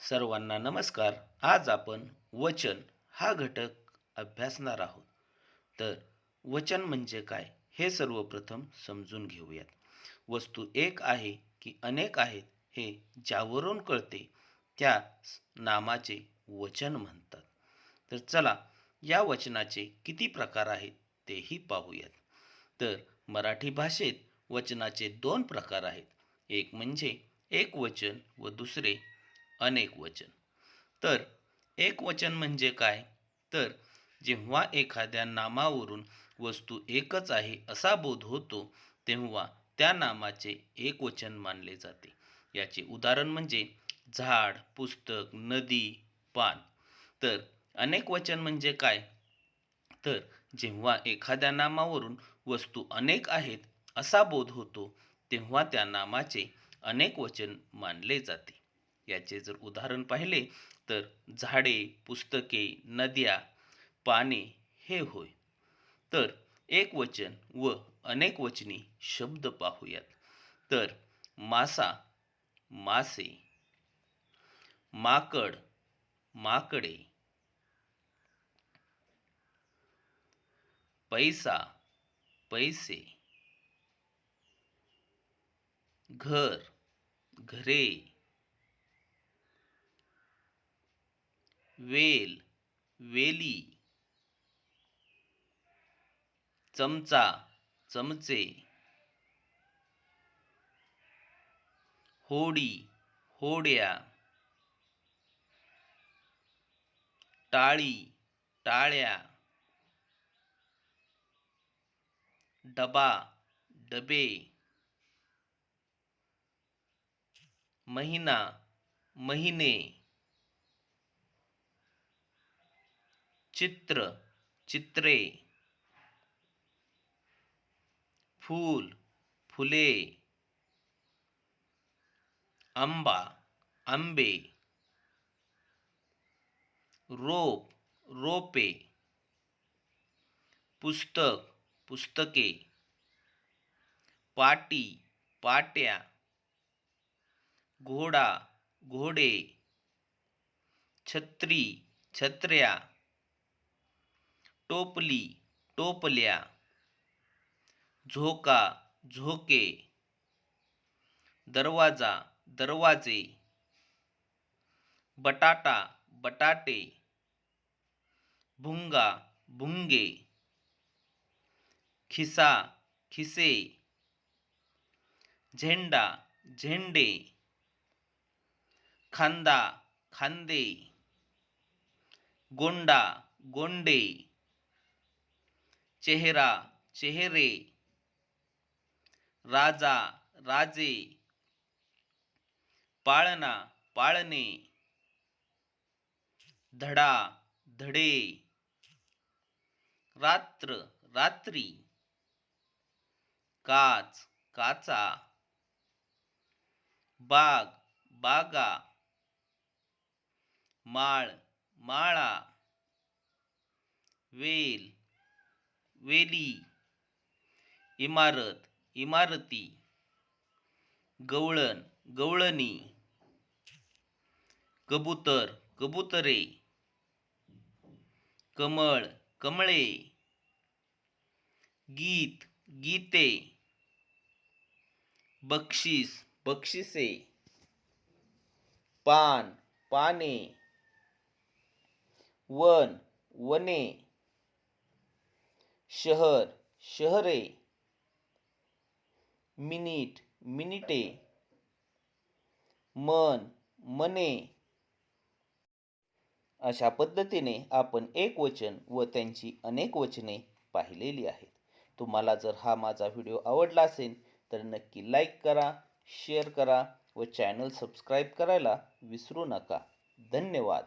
सर्वांना नमस्कार. आज आपण वचन हा घटक अभ्यासणार आहोत. तर वचन म्हणजे काय हे सर्वप्रथम समजून घेऊयात. वस्तू एक आहे की अनेक आहेत हे ज्यावरून कळते त्या नामाचे वचन म्हणतात. तर चला या वचनाचे किती प्रकार आहेत तेही पाहूयात. तर मराठी भाषेत वचनाचे दोन प्रकार आहेत. एक म्हणजे एक वचन व दुसरे अनेक वचन. तर एक वचन म्हणजे काय? तर जेव्हा एखाद्या नामावरून वस्तू एकच आहे असा बोध होतो तेव्हा त्या नामाचे एक वचन मानले जाते. याचे उदाहरण म्हणजे झाड पुस्तक नदी पान. तर अनेक वचन म्हणजे काय? तर जेव्हा एखाद्या नामावरून वस्तू अनेक आहेत असा बोध होतो तेव्हा त्या नामाचे अनेक वचन मानले जाते. याचे जर उदाहरण पाहिले तर झाडे पुस्तके नद्या पाने हे होय. तर एक वचन व अनेक वचनी शब्द पाहूयात. तर मासा मासे माकड माकडे पैसा पैसे घर घरे वेल वेली. चमचा चमचे. होडी होड्या. टाळी टाळ्या. डबा डबे. महिना महिने. चित्र, चित्रे, फूल, फुले, अंबा आंबे रोप, रोपे, पुस्तक, पुस्तके, पाटी, पाट्या, घोडा, घोडे, छत्री, छत्र्या टोपली, टोपल्या, झोका, झोके, दरवाज़ा, दरवाजे, बटाटा, बटाटे, भुंगा, भुंगे, खिसा, खिसे, झेंडा, झेंडे, खांदा, खांदे, गोंडा, गोंडे चेहरा चेहरे राजा राजे पाळणा पाळणे धडा धडे रात्र रात्री काच काचा बाग बागा माळ माळा वेल वेली इमारत इमारती गवळण गवळणी कबूतर कबुतरे कमळ कमळे गीत गीते बक्षीस बक्षिसे पान पाने वन वने शहर शहरे. मिनिट मिनिटे. मन मने. अशा पद्धतीने आपण एक वचन व त्यांची अनेक वचने पाहिलेली आहेत. तुम्हाला जर हा माझा व्हिडिओ आवडला असेल तर नक्की लाईक करा शेअर करा व चॅनल सबस्क्राईब करायला विसरू नका. धन्यवाद.